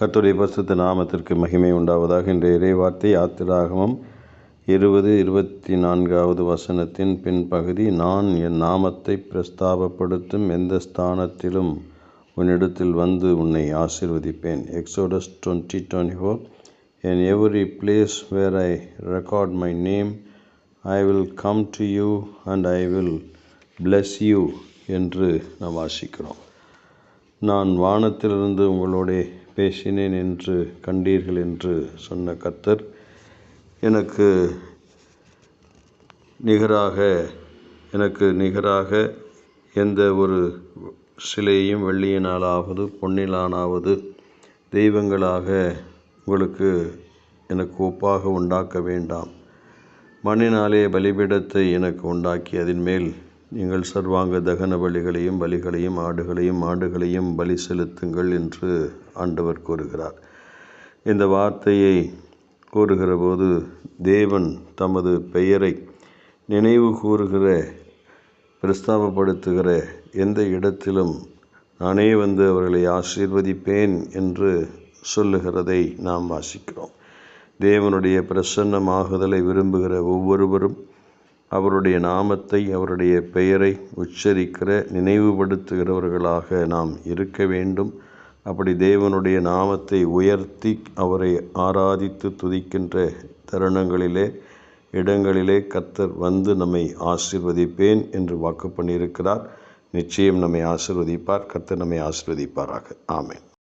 கர்த்தருடைய பரிசுத்த நாமத்திற்கு மகிமை உண்டாவதாக இன்றைய இறைவார்த்தை யாத்திராகமம் இருபது இருபத்தி நான்காவது வசனத்தின் பின்பகுதி நான் என் நாமத்தை பிரஸ்தாபப்படுத்தும் எந்த ஸ்தானத்திலும் உன்னிடத்தில் வந்து உன்னை ஆசிர்வதிப்பேன். Exodus twenty twenty four in every place where I record my name I will come to you and I will bless you என்று நாம் வாசிக்கிறோம். நான் வானத்திலிருந்து உங்களுடைய பேசினேன் என்று கண்டீர்கள் என்று சொன்ன கர்த்தர் எனக்கு நிகராக எனக்கு நிகராக எந்த ஒரு சிலையையும் வெள்ளியினாலாவது பொன்னிலானாவது தெய்வங்களாக உங்களுக்கு எனக்கு ஒப்பாக உண்டாக்க வேண்டாம். மண்ணினாலே பலிபீடத்தை எனக்கு உண்டாக்கி அதன் மேல் நீங்கள் சர்வாங்க தகன பலிகளையும் பலிகளையும் ஆடுகளையும் மாடுகளையும் பலி செலுத்துங்கள் என்று ஆண்டவர் கூறுகிறார். இந்த வார்த்தையை கூறுகிற போது தேவன் தமது பெயரை நினைவு கூறுகிற பிரஸ்தாபப்படுத்துகிற எந்த இடத்திலும் நானே வந்து அவர்களை ஆசீர்வதிப்பேன் என்று சொல்லுகிறதை நாம் வாசிக்கிறோம். தேவனுடைய பிரசன்னமாகுதலை விரும்புகிற ஒவ்வொருவரும் அவருடைய நாமத்தை அவருடைய பெயரை உச்சரிக்கிற நினைவுபடுத்துகிறவர்களாக நாம் இருக்க வேண்டும். அப்படி தேவனுடைய நாமத்தை உயர்த்தி அவரை ஆராதித்து துதிக்கின்ற தருணங்களிலே இடங்களிலே கர்த்தர் வந்து நம்மை ஆசிர்வதிப்பேன் என்று வாக்கு பண்ணியிருக்கிறார் நிச்சயம் நம்மை ஆசிர்வதிப்பார் கர்த்தர் நம்மை ஆசிர்வதிப்பாராக. ஆமேன்.